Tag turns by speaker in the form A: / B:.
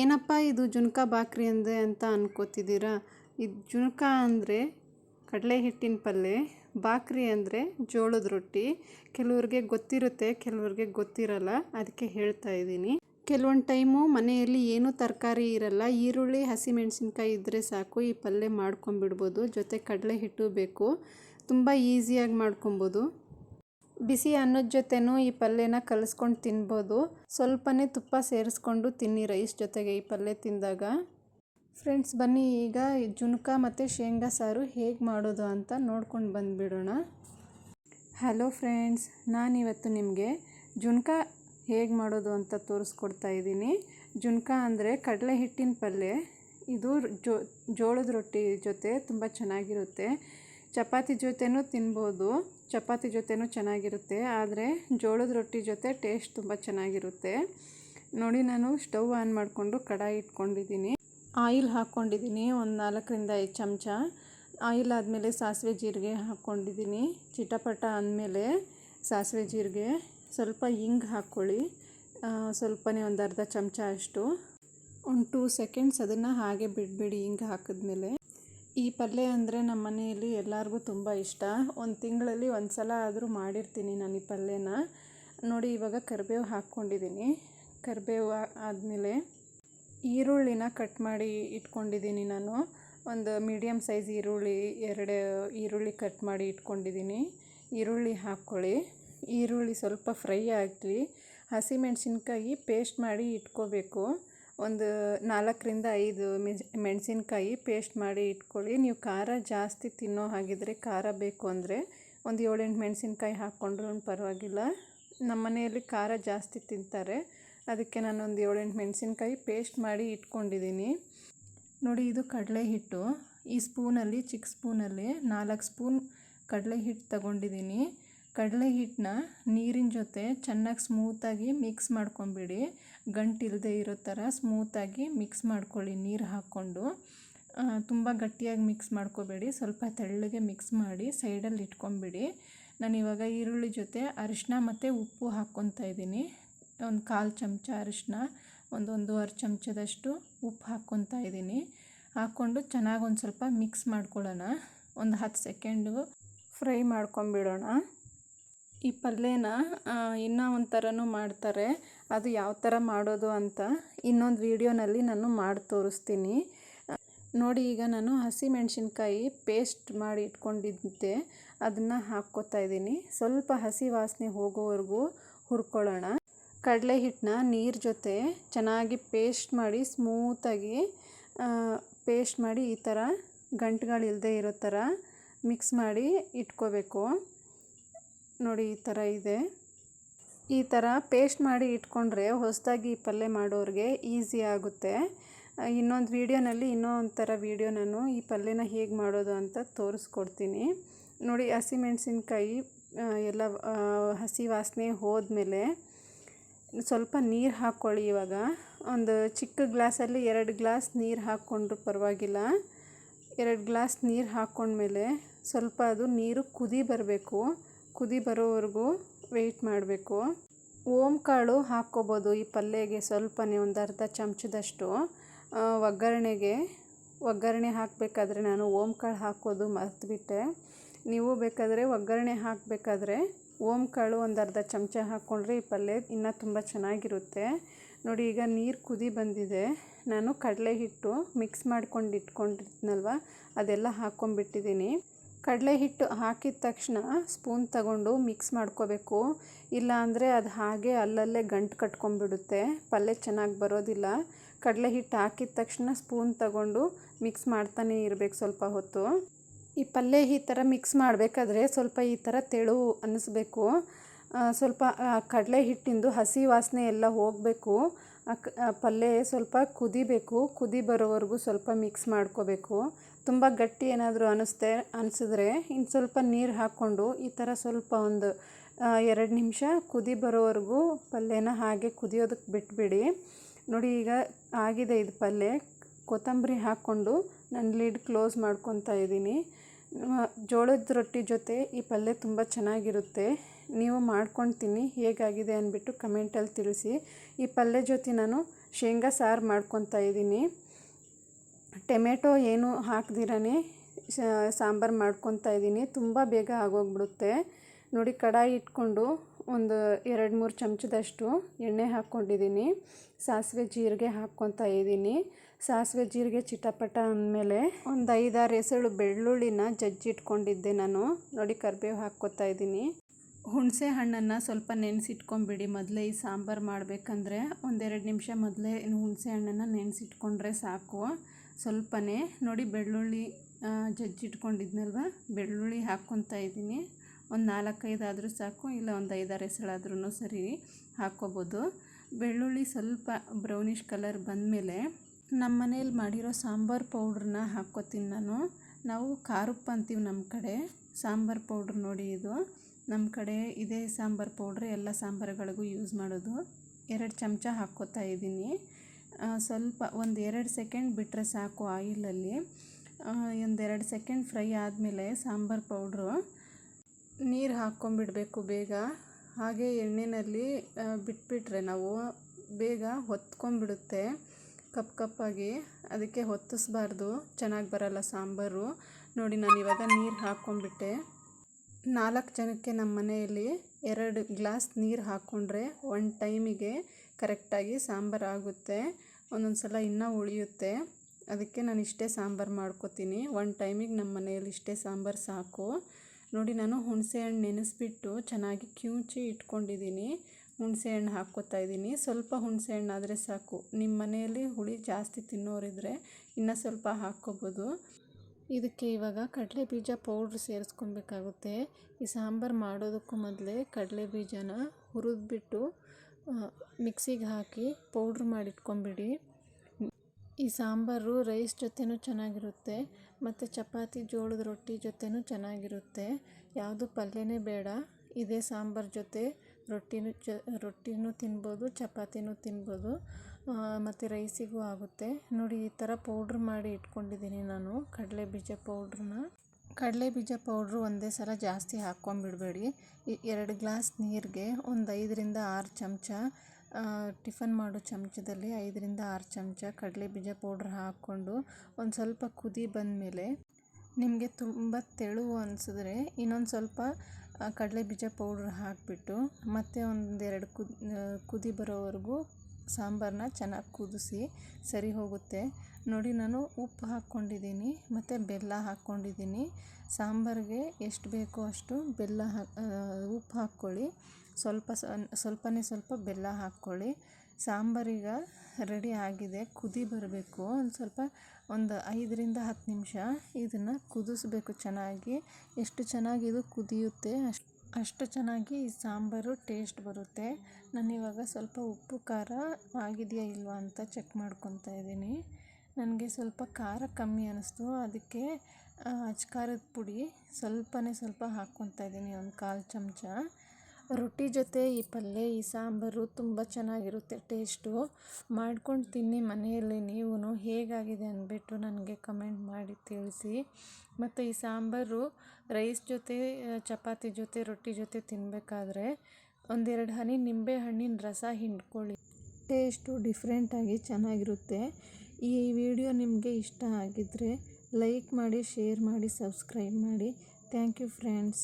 A: ಏನಪ್ಪ ಇದು ಜುನ್ಕ ಬಾಕ್ರಿ ಅಂದೆ ಅಂತ ಅನ್ಕೋತಿದ್ದೀರಾ? ಇದು ಜುನ್ಕ ಅಂದರೆ ಕಡಲೆ ಹಿಟ್ಟಿನ ಪಲ್ಯ ಬಾಕ್ರಿ ಅಂದರೆ ಜೋಳದ ರೊಟ್ಟಿ. ಕೆಲವ್ರಿಗೆ ಗೊತ್ತಿರುತ್ತೆ, ಕೆಲವ್ರಿಗೆ ಗೊತ್ತಿರಲ್ಲ ಅದಕ್ಕೆ ಹೇಳ್ತಾ ಇದ್ದೀನಿ. ಕೆಲವೊಂದು ಟೈಮು ಮನೆಯಲ್ಲಿ ಏನೂ ತರಕಾರಿ ಇರಲ್ಲ. ಈರುಳ್ಳಿ, ಹಸಿಮೆಣಸಿನ್ಕಾಯಿ ಇದ್ದರೆ ಸಾಕು, ಈ ಪಲ್ಯ ಮಾಡ್ಕೊಂಬಿಡ್ಬೋದು. ಜೊತೆ ಕಡಲೆ ಹಿಟ್ಟು ಬೇಕು. ತುಂಬ ಈಸಿಯಾಗಿ ಮಾಡ್ಕೊಬೋದು. ಬಿಸಿ ಅನ್ನದ ಜೊತೆನೂ ಈ ಪಲ್ಯನ ಕಲಿಸ್ಕೊಂಡು ತಿನ್ಬೋದು. ಸ್ವಲ್ಪನೇ ತುಪ್ಪ ಸೇರಿಸ್ಕೊಂಡು ತಿನ್ನಿ ರೈಸ್ ಜೊತೆಗೆ ಈ ಪಲ್ಯ ತಿಂದಾಗ. ಫ್ರೆಂಡ್ಸ್, ಬನ್ನಿ ಈಗ ಜುನ್ಕ ಮತ್ತು ಶೇಂಗಾ ಸಾರು ಹೇಗೆ ಮಾಡೋದು ಅಂತ ನೋಡ್ಕೊಂಡು ಬಂದುಬಿಡೋಣ. ಹಲೋ ಫ್ರೆಂಡ್ಸ್, ನಾನಿವತ್ತು ನಿಮಗೆ ಜುನ್ಕ ಹೇಗೆ ಮಾಡೋದು ಅಂತ ತೋರಿಸ್ಕೊಡ್ತಾ ಇದ್ದೀನಿ. ಜುನ್ಕ ಅಂದರೆ ಕಡಲೆ ಹಿಟ್ಟಿನ ಪಲ್ಯ. ಇದು ಜೋಳದ ರೊಟ್ಟಿ ಜೊತೆ ತುಂಬ ಚೆನ್ನಾಗಿರುತ್ತೆ. ಚಪಾತಿ ಜೊತೆನೂ ತಿನ್ಬೋದು. ಚಪಾತಿ ಜೊತೆನೂ ಚೆನ್ನಾಗಿರುತ್ತೆ. ಆದರೆ ಜೋಳದ ರೊಟ್ಟಿ ಜೊತೆ ಟೇಸ್ಟ್ ತುಂಬ ಚೆನ್ನಾಗಿರುತ್ತೆ. ನೋಡಿ ನಾನು ಸ್ಟವ್ ಆನ್ ಮಾಡಿಕೊಂಡು ಕಡಾಯಿ ಇಟ್ಕೊಂಡಿದ್ದೀನಿ. ಆಯಿಲ್ ಹಾಕ್ಕೊಂಡಿದ್ದೀನಿ ಒಂದು ನಾಲ್ಕರಿಂದ ಐದು ಚಮಚ. ಆಯಿಲ್ ಆದಮೇಲೆ ಸಾಸಿವೆ ಜೀರಿಗೆ ಹಾಕ್ಕೊಂಡಿದ್ದೀನಿ. ಚಿಟಪಟ ಅಂದಮೇಲೆ ಸಾಸಿವೆ ಜೀರಿಗೆ. ಸ್ವಲ್ಪ ಹಿಂಗೆ ಹಾಕ್ಕೊಳ್ಳಿ. ಸ್ವಲ್ಪನೇ ಒಂದು ಅರ್ಧ ಚಮಚ ಅಷ್ಟು. ಒಂದು ಟೂ ಸೆಕೆಂಡ್ಸ್ ಅದನ್ನು ಹಾಗೆ ಬಿಡಬೇಡಿ ಹಿಂಗೆ ಹಾಕಿದ್ಮೇಲೆ. ಈ ಪಲ್ಯ ಅಂದರೆ ನಮ್ಮ ಮನೆಯಲ್ಲಿ ಎಲ್ಲರಿಗೂ ತುಂಬ ಇಷ್ಟ. ಒಂದು ತಿಂಗಳಲ್ಲಿ ಒಂದು ಸಲ ಆದರೂ ಮಾಡಿರ್ತೀನಿ ನಾನು ಈ ಪಲ್ಯನ. ನೋಡಿ, ಇವಾಗ ಕರಿಬೇವು ಹಾಕ್ಕೊಂಡಿದ್ದೀನಿ ಕರಿಬೇವು ಆದಮೇಲೆ ಈರುಳ್ಳಿನ ಕಟ್ ಮಾಡಿ ಇಟ್ಕೊಂಡಿದ್ದೀನಿ ನಾನು. ಒಂದು ಮೀಡಿಯಮ್ ಸೈಜ್ ಈರುಳ್ಳಿ, ಎರಡು ಈರುಳ್ಳಿ ಕಟ್ ಮಾಡಿ ಇಟ್ಕೊಂಡಿದ್ದೀನಿ ಈರುಳ್ಳಿ ಹಾಕ್ಕೊಳ್ಳಿ. ಈರುಳ್ಳಿ ಸ್ವಲ್ಪ ಫ್ರೈ ಆಗಲಿ. ಹಸಿಮೆಣಸಿನ್ಕಾಯಿ ಪೇಸ್ಟ್ ಮಾಡಿ ಇಟ್ಕೋಬೇಕು. ಒಂದು ನಾಲ್ಕರಿಂದ ಐದು ಮೆಣಸಿನ್ಕಾಯಿ ಪೇಸ್ಟ್ ಮಾಡಿ ಇಟ್ಕೊಳ್ಳಿ. ನೀವು ಖಾರ ಜಾಸ್ತಿ ತಿನ್ನೋ ಹಾಗಿದ್ರೆ ಖಾರ ಬೇಕು ಅಂದರೆ ಒಂದು ಏಳೆಂಟು ಮೆಣಸಿನ್ಕಾಯಿ ಹಾಕ್ಕೊಂಡ್ರೂ ಪರವಾಗಿಲ್ಲ. ನಮ್ಮ ಮನೆಯಲ್ಲಿ ಖಾರ ಜಾಸ್ತಿ ತಿಂತಾರೆ. ಅದಕ್ಕೆ ನಾನು ಒಂದು ಏಳೆಂಟು ಮೆಣಸಿನ್ಕಾಯಿ ಪೇಸ್ಟ್ ಮಾಡಿ ಇಟ್ಕೊಂಡಿದ್ದೀನಿ. ನೋಡಿ, ಇದು ಕಡಲೆ ಹಿಟ್ಟು. ಈ ಸ್ಪೂನಲ್ಲಿ, ಚಿಕ್ಕ ಸ್ಪೂನಲ್ಲಿ ನಾಲ್ಕು ಸ್ಪೂನ್ ಕಡಲೆ ಹಿಟ್ಟು ತಗೊಂಡಿದ್ದೀನಿ. ಕಡಲೆ ಹಿಟ್ಟನ್ನ ನೀರಿನ ಜೊತೆ ಚೆನ್ನಾಗಿ ಸ್ಮೂತಾಗಿ ಮಿಕ್ಸ್ ಮಾಡ್ಕೊಂಬಿಡಿ. ಗಂಟಿಲ್ಲದೆ ಇರೋ ಥರ ಸ್ಮೂತಾಗಿ ಮಿಕ್ಸ್ ಮಾಡ್ಕೊಳ್ಳಿ ನೀರು ಹಾಕ್ಕೊಂಡು. ತುಂಬ ಗಟ್ಟಿಯಾಗಿ ಮಿಕ್ಸ್ ಮಾಡ್ಕೋಬೇಡಿ. ಸ್ವಲ್ಪ ತೆಳ್ಳಗೆ ಮಿಕ್ಸ್ ಮಾಡಿ ಸೈಡಲ್ಲಿ ಇಟ್ಕೊಂಬಿಡಿ. ನಾನು ಇವಾಗ ಈರುಳ್ಳಿ ಜೊತೆ ಅರಿಶಿನ ಮತ್ತು ಉಪ್ಪು ಹಾಕ್ಕೊತಾ ಇದ್ದೀನಿ. ಒಂದು ಕಾಲು ಚಮಚ ಅರಿಶಿನ ಒಂದು ಒಂದೂವರೆ ಚಮಚದಷ್ಟು ಉಪ್ಪು ಹಾಕ್ಕೊತಾ ಇದ್ದೀನಿ. ಹಾಕ್ಕೊಂಡು ಚೆನ್ನಾಗಿ ಒಂದು ಸ್ವಲ್ಪ ಮಿಕ್ಸ್ ಮಾಡ್ಕೊಳ್ಳೋಣ. ಒಂದು ಹತ್ತು ಸೆಕೆಂಡು ಫ್ರೈ ಮಾಡ್ಕೊಂಬಿಡೋಣ. ಈ ಪಲ್ಯನ ಇನ್ನೂ ಒಂಥರನೂ ಮಾಡ್ತಾರೆ. ಅದು ಯಾವ ಥರ ಮಾಡೋದು ಅಂತ ಇನ್ನೊಂದು ವೀಡಿಯೋನಲ್ಲಿ ನಾನು ಮಾಡಿ ತೋರಿಸ್ತೀನಿ. ನೋಡಿ, ಈಗ ನಾನು ಹಸಿಮೆಣ್ಸಿನ್ಕಾಯಿ ಪೇಸ್ಟ್ ಮಾಡಿ ಇಟ್ಕೊಂಡಿದ್ದೆ. ಅದನ್ನು ಹಾಕ್ಕೋತಾ ಇದ್ದೀನಿ. ಸ್ವಲ್ಪ ಹಸಿ ವಾಸನೆ ಹೋಗೋವರೆಗೂ ಹುರ್ಕೊಳ್ಳೋಣ. ಕಡಲೆ ಹಿಟ್ಟನ್ನ ನೀರು ಜೊತೆ ಚೆನ್ನಾಗಿ ಪೇಸ್ಟ್ ಮಾಡಿ ಸ್ಮೂತಾಗಿ ಪೇಸ್ಟ್ ಮಾಡಿ ಈ ಥರ ಗಂಟುಗಳಿಲ್ಲದೆ ಇರೋ ಥರ ಮಿಕ್ಸ್ ಮಾಡಿ ಇಟ್ಕೋಬೇಕು. ನೋಡಿ ಈ ಥರ ಇದೆ. ಈ ಥರ ಪೇಸ್ಟ್ ಮಾಡಿ ಇಟ್ಕೊಂಡ್ರೆ ಹೊಸದಾಗಿ ಈ ಪಲ್ಯ ಮಾಡೋರಿಗೆ ಈಸಿ ಆಗುತ್ತೆ. ಇನ್ನೊಂದು ವೀಡಿಯೋನಲ್ಲಿ ಇನ್ನೂ ಒಂಥರ ವೀಡಿಯೋ ನಾನು ಈ ಪಲ್ಯನ ಹೇಗೆ ಮಾಡೋದು ಅಂತ ತೋರಿಸ್ಕೊಡ್ತೀನಿ. ನೋಡಿ ಹಸಿಮೆಣಸಿನ್ಕಾಯಿ ಎಲ್ಲ ಹಸಿ ವಾಸನೆ ಹೋದ್ಮೇಲೆ ಸ್ವಲ್ಪ ನೀರು ಹಾಕ್ಕೊಳ್ಳಿ ಇವಾಗ. ಒಂದು ಚಿಕ್ಕ ಗ್ಲಾಸಲ್ಲಿ ಎರಡು ಗ್ಲಾಸ್ ನೀರು ಹಾಕ್ಕೊಂಡ್ರು ಪರವಾಗಿಲ್ಲ. ಎರಡು ಗ್ಲಾಸ್ ನೀರು ಹಾಕ್ಕೊಂಡ್ಮೇಲೆ ಸ್ವಲ್ಪ ಅದು ನೀರು ಕುದಿ ಬರಬೇಕು. ಕುದಿ ಬರೋವರೆಗೂ ವೆಯ್ಟ್ ಮಾಡಬೇಕು. ಓಮ್ ಕಾಳು ಹಾಕ್ಕೋಬೋದು ಈ ಪಲ್ಯಗೆ ಸ್ವಲ್ಪನೇ ಒಂದು ಅರ್ಧ ಚಮಚದಷ್ಟು. ಒಗ್ಗರಣೆಗೆ, ಒಗ್ಗರಣೆ ಹಾಕಬೇಕಾದ್ರೆ ನಾನು ಓಮ್ ಕಾಳು ಹಾಕೋದು ಮರೆತುಬಿಟ್ಟೆ. ನೀವು ಬೇಕಾದರೆ ಒಗ್ಗರಣೆ ಹಾಕಬೇಕಾದ್ರೆ ಓಮ್ ಕಾಳು ಒಂದು ಅರ್ಧ ಚಮಚ ಹಾಕ್ಕೊಂಡ್ರೆ ಈ ಪಲ್ಯ ಇನ್ನೂ ತುಂಬ ಚೆನ್ನಾಗಿರುತ್ತೆ. ನೋಡಿ, ಈಗ ನೀರು ಕುದಿ ಬಂದಿದೆ. ನಾನು ಕಡಲೆ ಹಿಟ್ಟು ಮಿಕ್ಸ್ ಮಾಡ್ಕೊಂಡು ಇಟ್ಕೊಂಡಿರ್ತೀನಲ್ವ ಅದೆಲ್ಲ ಹಾಕ್ಕೊಂಬಿಟ್ಟಿದ್ದೀನಿ ಕಡಲೆ ಹಿಟ್ಟು ಹಾಕಿದ ತಕ್ಷಣ ಸ್ಪೂನ್ ತಗೊಂಡು ಮಿಕ್ಸ್ ಮಾಡ್ಕೋಬೇಕು. ಇಲ್ಲ ಅಂದರೆ ಅದು ಹಾಗೆ ಅಲ್ಲಲ್ಲೇ ಗಂಟು ಕಟ್ಕೊಂಡ್ಬಿಡುತ್ತೆ. ಪಲ್ಯ ಚೆನ್ನಾಗಿ ಬರೋದಿಲ್ಲ. ಕಡಲೆ ಹಿಟ್ಟು ಹಾಕಿದ ತಕ್ಷಣ ಸ್ಪೂನ್ ತಗೊಂಡು ಮಿಕ್ಸ್ ಮಾಡ್ತಾನೆ ಇರಬೇಕು ಸ್ವಲ್ಪ ಹೊತ್ತು. ಈ ಪಲ್ಯ ಈ ಥರ ಮಿಕ್ಸ್ ಮಾಡಬೇಕಾದ್ರೆ ಸ್ವಲ್ಪ ಈ ಥರ ತೆಳು ಅನ್ನಿಸ್ಬೇಕು ಸ್ವಲ್ಪ ಕಡಲೆ ಹಿಟ್ಟಿಂದು ಹಸಿ ವಾಸನೆ ಎಲ್ಲ ಹೋಗಬೇಕು. ಪಲ್ಯ ಸ್ವಲ್ಪ ಕುದಿಬೇಕು. ಕುದಿ ಬರೋವರೆಗೂ ಸ್ವಲ್ಪ ಮಿಕ್ಸ್ ಮಾಡ್ಕೋಬೇಕು. ತುಂಬ ಗಟ್ಟಿ ಏನಾದರೂ ಅನ್ನಿಸ್ತೆ ಅನಿಸಿದ್ರೆ ಇನ್ನು ಸ್ವಲ್ಪ ನೀರು ಹಾಕ್ಕೊಂಡು ಈ ಥರ ಸ್ವಲ್ಪ ಒಂದು ಎರಡು ನಿಮಿಷ ಕುದಿ ಬರೋವರೆಗೂ ಪಲ್ಯನ ಹಾಗೆ ಕುದಿಯೋದಕ್ಕೆ ಬಿಟ್ಬಿಡಿ. ನೋಡಿ ಈಗ ಆಗಿದೆ ಇದು ಪಲ್ಯ. ಕೊತ್ತಂಬರಿ ಹಾಕ್ಕೊಂಡು ನಾನು ಲಿಡ್ ಕ್ಲೋಸ್ ಮಾಡ್ಕೊತಾ ಇದ್ದೀನಿ. ಜೋಳದ ರೊಟ್ಟಿ ಜೊತೆ ಈ ಪಲ್ಯ ತುಂಬ ಚೆನ್ನಾಗಿರುತ್ತೆ. ನೀವು ಮಾಡ್ಕೊಂಡು ತಿನ್ನಿ ಹೇಗಾಗಿದೆ ಅಂದ್ಬಿಟ್ಟು ಕಮೆಂಟಲ್ಲಿ ತಿಳಿಸಿ. ಈ ಪಲ್ಯ ಜೊತೆ ನಾನು ಶೇಂಗಾ ಸಾರು ಮಾಡ್ಕೊತಾ ಇದ್ದೀನಿ. ಟೊಮೆಟೊ ಏನು ಹಾಕ್ದಿರೇ ಸಾಂಬಾರು ಮಾಡ್ಕೊತಾ ಇದ್ದೀನಿ. ತುಂಬ ಬೇಗ ಆಗೋಗ್ಬಿಡುತ್ತೆ. ನೋಡಿ, ಕಡಾಯಿ ಇಟ್ಕೊಂಡು ಒಂದು ಎರಡು ಮೂರು ಚಮಚದಷ್ಟು ಎಣ್ಣೆ ಹಾಕ್ಕೊಂಡಿದ್ದೀನಿ. ಸಾಸಿವೆ ಜೀರಿಗೆ ಹಾಕ್ಕೊತಾ ಇದ್ದೀನಿ. ಸಾಸಿವೆ ಜೀರಿಗೆ ಚಿಟಪಟ ಅಂದಮೇಲೆ ಒಂದು ಐದಾರು ಎಸಳು ಬೆಳ್ಳುಳ್ಳಿನ ಜಜ್ಜಿಟ್ಕೊಂಡಿದ್ದೆ ನಾನು. ನೋಡಿ, ಕರಿಬೇವು ಹಾಕ್ಕೊತಾ ಇದ್ದೀನಿ. ಹುಣಸೆ ಹಣ್ಣನ್ನು ಸ್ವಲ್ಪ ನೆನೆಸಿಟ್ಕೊಂಬಿಡಿ. ಮೊದಲೇ ಈ ಸಾಂಬಾರು ಮಾಡಬೇಕಂದ್ರೆ ಒಂದೆರಡು ನಿಮಿಷ ಮೊದಲೇ ಹುಣಸೆ ಹಣ್ಣನ್ನು ನೆನೆಸಿಟ್ಕೊಂಡ್ರೆ ಸಾಕು. ಸ್ವಲ್ಪನೇ ನೋಡಿ ಬೆಳ್ಳುಳ್ಳಿ ಜಜ್ಜಿಟ್ಕೊಂಡಿದ್ನಲ್ವ ಬೆಳ್ಳುಳ್ಳಿ ಹಾಕ್ಕೊತಾ ಇದ್ದೀನಿ. ಒಂದು ನಾಲ್ಕೈದು ಆದರೂ ಸಾಕು, ಇಲ್ಲ ಒಂದು ಐದಾರು ಎಸಳಾದ್ರೂ ಸರಿ ಹಾಕ್ಕೋಬೋದು. ಬೆಳ್ಳುಳ್ಳಿ ಸ್ವಲ್ಪ ಬ್ರೌನಿಷ್ ಕಲರ್ ಬಂದಮೇಲೆ ನಮ್ಮ ಮನೇಲಿ ಮಾಡಿರೋ ಸಾಂಬಾರು ಪೌಡ್ರನ್ನ ಹಾಕ್ಕೋತೀನಿ ನಾನು. ನಾವು ಖಾರಪ್ಪ ಅಂತೀವಿ ನಮ್ಮ ಕಡೆ, ಸಾಂಬಾರು ಪೌಡ್ರ್ ನೋಡಿ ಇದು. ನಮ್ಮ ಕಡೆ ಇದೇ ಸಾಂಬಾರು ಪೌಡ್ರ್ ಎಲ್ಲ ಸಾಂಬಾರುಗಳಿಗೂ ಯೂಸ್ ಮಾಡೋದು. ಎರಡು ಚಮಚ ಹಾಕ್ಕೋತಾ ಇದ್ದೀನಿ. ಸ್ವಲ್ಪ ಒಂದು ಎರಡು ಸೆಕೆಂಡ್ ಬಿಟ್ಟರೆ ಸಾಕು ಆಯಿಲಲ್ಲಿ. ಒಂದೆರಡು ಸೆಕೆಂಡ್ ಫ್ರೈ ಆದಮೇಲೆ ಸಾಂಬಾರು ಪೌಡ್ರು. ನೀರು ಹಾಕ್ಕೊಂಬಿಡಬೇಕು ಬೇಗ. ಹಾಗೆ ಎಣ್ಣೆಯಲ್ಲಿ ಬಿಟ್ಬಿಟ್ರೆ ನಾವು ಬೇಗ ಹೊತ್ಕೊಂಬಿಡುತ್ತೆ ಕಪ್ ಕಪ್ಪಾಗಿ. ಅದಕ್ಕೆ ಹೊತ್ತಿಸ್ಬಾರ್ದು. ಚೆನ್ನಾಗಿ ಬರಲ್ಲ ಸಾಂಬಾರು. ನೋಡಿ, ನಾನು ಇವಾಗ ನೀರು ಹಾಕ್ಕೊಂಬಿಟ್ಟೆ ನಾಲ್ಕು ಜನಕ್ಕೆ ನಮ್ಮ ಮನೆಯಲ್ಲಿ ಎರಡು ಗ್ಲಾಸ್ ನೀರು ಹಾಕ್ಕೊಂಡ್ರೆ ಒನ್ ಟೈಮಿಗೆ ಕರೆಕ್ಟಾಗಿ ಸಾಂಬಾರು ಆಗುತ್ತೆ. ಒಂದೊಂದು ಸಲ ಇನ್ನೂ ಉಳಿಯುತ್ತೆ. ಅದಕ್ಕೆ ನಾನು ಇಷ್ಟೇ ಸಾಂಬಾರು ಮಾಡ್ಕೋತೀನಿ. ಒನ್ ಟೈಮಿಗೆ ನಮ್ಮ ಮನೆಯಲ್ಲಿ ಇಷ್ಟೇ ಸಾಂಬಾರು ಸಾಕು. ನೋಡಿ, ನಾನು ಹುಣಸೆ ಹಣ್ಣು ನೆನೆಸ್ಬಿಟ್ಟು ಚೆನ್ನಾಗಿ ಕ್ಯೂಚಿ ಇಟ್ಕೊಂಡಿದ್ದೀನಿ ಹುಣಸೆ ಹಣ್ಣು ಹಾಕ್ಕೋತಾ ಇದ್ದೀನಿ ಸ್ವಲ್ಪ ಹುಣಸೆ ಹಣ್ಣು ಆದರೆ ಸಾಕು. ನಿಮ್ಮ ಮನೆಯಲ್ಲಿ ಹುಳಿ ಜಾಸ್ತಿ ತಿನ್ನೋರಿದ್ರೆ ಇನ್ನೂ ಸ್ವಲ್ಪ ಹಾಕ್ಕೋಬೋದು. ಇದಕ್ಕೆ ಇವಾಗ ಕಡಲೆ ಬೀಜ ಪೌಡ್ರ್ ಸೇರಿಸ್ಕೊಬೇಕಾಗುತ್ತೆ. ಈ ಸಾಂಬಾರು ಮಾಡೋದಕ್ಕೂ ಮೊದಲೇ ಕಡಲೆ ಬೀಜನ ಹುರಿದ್ಬಿಟ್ಟು ಮಿಕ್ಸಿಗೆ ಹಾಕಿ ಪೌಡ್ರ್ ಮಾಡಿಟ್ಕೊಂಬಿಡಿ. ಈ ಸಾಂಬಾರು ರೈಸ್ ಜೊತೆನೂ ಚೆನ್ನಾಗಿರುತ್ತೆ, ಮತ್ತು ಚಪಾತಿ ಜೋಳದ ರೊಟ್ಟಿ ಜೊತೆನೂ ಚೆನ್ನಾಗಿರುತ್ತೆ. ಯಾವುದು ಪಲ್ಯನೇ ಬೇಡ, ಇದೇ ಸಾಂಬಾರು ಜೊತೆ ರೊಟ್ಟಿನೂ ಚ, ರೊಟ್ಟಿನೂ ತಿನ್ಬೋದು, ಚಪಾತಿನೂ ತಿನ್ಬೋದು ಮತ್ತು ರೈಸಿಗೂ ಆಗುತ್ತೆ. ನೋಡಿ, ಈ ಥರ ಪೌಡ್ರ್ ಮಾಡಿ ಇಟ್ಕೊಂಡಿದ್ದೀನಿ ನಾನು ಕಡಲೆ ಬೀಜ ಪೌಡ್ರನ್ನ ಕಡಲೆ ಬೀಜ ಪೌಡ್ರು ಒಂದೇ ಸಲ ಜಾಸ್ತಿ ಹಾಕ್ಕೊಂಬಿಡಬೇಡಿ. ಎರಡು ಗ್ಲಾಸ್ ನೀರಿಗೆ ಒಂದು ಐದರಿಂದ ಆರು ಚಮಚ ಟಿಫನ್ ಮಾಡೋ ಚಮಚದಲ್ಲಿ ಐದರಿಂದ ಆರು ಚಮಚ ಕಡಲೆ ಬೀಜ ಪೌಡ್ರ್ ಹಾಕ್ಕೊಂಡು ಒಂದು ಸ್ವಲ್ಪ ಕುದಿ ಬಂದಮೇಲೆ ನಿಮಗೆ ತುಂಬ ತೆಳು ಅನಿಸಿದ್ರೆ ಇನ್ನೊಂದು ಸ್ವಲ್ಪ ಕಡಲೆ ಬೀಜ ಪೌಡ್ರ್ ಹಾಕಿಬಿಟ್ಟು ಮತ್ತೆ ಒಂದೆರಡು ಕುದಿ ಕುದಿ ಬರೋವರೆಗೂ ಸಾಂಬಾರನ್ನ ಚೆನ್ನಾಗಿ ಕುದಿಸಿ ಸರಿ ಹೋಗುತ್ತೆ. ನೋಡಿ, ನಾನು ಉಪ್ಪು ಹಾಕ್ಕೊಂಡಿದ್ದೀನಿ, ಮತ್ತು ಬೆಲ್ಲ ಹಾಕ್ಕೊಂಡಿದ್ದೀನಿ. ಸಾಂಬಾರಿಗೆ ಎಷ್ಟು ಬೇಕೋ ಅಷ್ಟು ಬೆಲ್ಲ ಹಾಕಿ ಉಪ್ಪು ಹಾಕ್ಕೊಳ್ಳಿ. ಸ್ವಲ್ಪ ಸ್ವಲ್ಪನೇ ಸ್ವಲ್ಪ ಬೆಲ್ಲ ಹಾಕ್ಕೊಳ್ಳಿ. ಸಾಂಬಾರೀಗ ರೆಡಿ ಆಗಿದೆ, ಕುದಿ ಬರಬೇಕು. ಒಂದು ಸ್ವಲ್ಪ, ಒಂದು ಐದರಿಂದ ಹತ್ತು ನಿಮಿಷ ಇದನ್ನು ಕುದಿಸ್ಬೇಕು ಚೆನ್ನಾಗಿ. ಎಷ್ಟು ಚೆನ್ನಾಗಿ ಇದು ಕುದಿಯುತ್ತೆ ಅಷ್ಟು ಅಷ್ಟು ಚೆನ್ನಾಗಿ ಸಾಂಬಾರು ಟೇಸ್ಟ್ ಬರುತ್ತೆ. ನಾನಿವಾಗ ಸ್ವಲ್ಪ ಉಪ್ಪು, ಖಾರ ಆಗಿದೆಯಾ ಇಲ್ವಾ ಅಂತ ಚೆಕ್ ಮಾಡ್ಕೊತಾ ಇದ್ದೀನಿ. ನನಗೆ ಸ್ವಲ್ಪ ಖಾರ ಕಮ್ಮಿ ಅನ್ನಿಸ್ತು ಅದಕ್ಕೆ ಅಚ್ಕಾರದ ಪುಡಿ ಸ್ವಲ್ಪನೇ ಸ್ವಲ್ಪ ಹಾಕ್ಕೊತಾ ಇದ್ದೀನಿ, ಒಂದು ಕಾಲು ಚಮಚ. ರೊಟ್ಟಿ ಜೊತೆ ಈ ಪಲ್ಯ, ಈ ಸಾಂಬಾರು ತುಂಬ ಚೆನ್ನಾಗಿರುತ್ತೆ ಟೇಸ್ಟು ಮಾಡ್ಕೊಂಡು ತಿನ್ನಿ ಮನೆಯಲ್ಲಿ ನೀವು ಹೇಗಾಗಿದೆ ಅಂದ್ಬಿಟ್ಟು ನನಗೆ ಕಮೆಂಟ್ ಮಾಡಿ ತಿಳಿಸಿ. ಮತ್ತು ಈ ಸಾಂಬಾರು ರೈಸ್ ಜೊತೆ, ಚಪಾತಿ ಜೊತೆ, ರೊಟ್ಟಿ ಜೊತೆ ತಿನ್ನಬೇಕಾದ್ರೆ ಒಂದೆರಡು ಹನಿ ನಿಂಬೆ ಹಣ್ಣಿನ ರಸ ಹಿಂಡ್ಕೊಳ್ಳಿ. ಟೇಸ್ಟು ಡಿಫ್ರೆಂಟಾಗಿ ಚೆನ್ನಾಗಿರುತ್ತೆ. ಈ ವಿಡಿಯೋ ನಿಮಗೆ ಇಷ್ಟ ಆಗಿದ್ದರೆ ಲೈಕ್ ಮಾಡಿ ಶೇರ್ ಮಾಡಿ ಸಬ್ಸ್ಕ್ರೈಬ್ ಮಾಡಿ. Thank you friends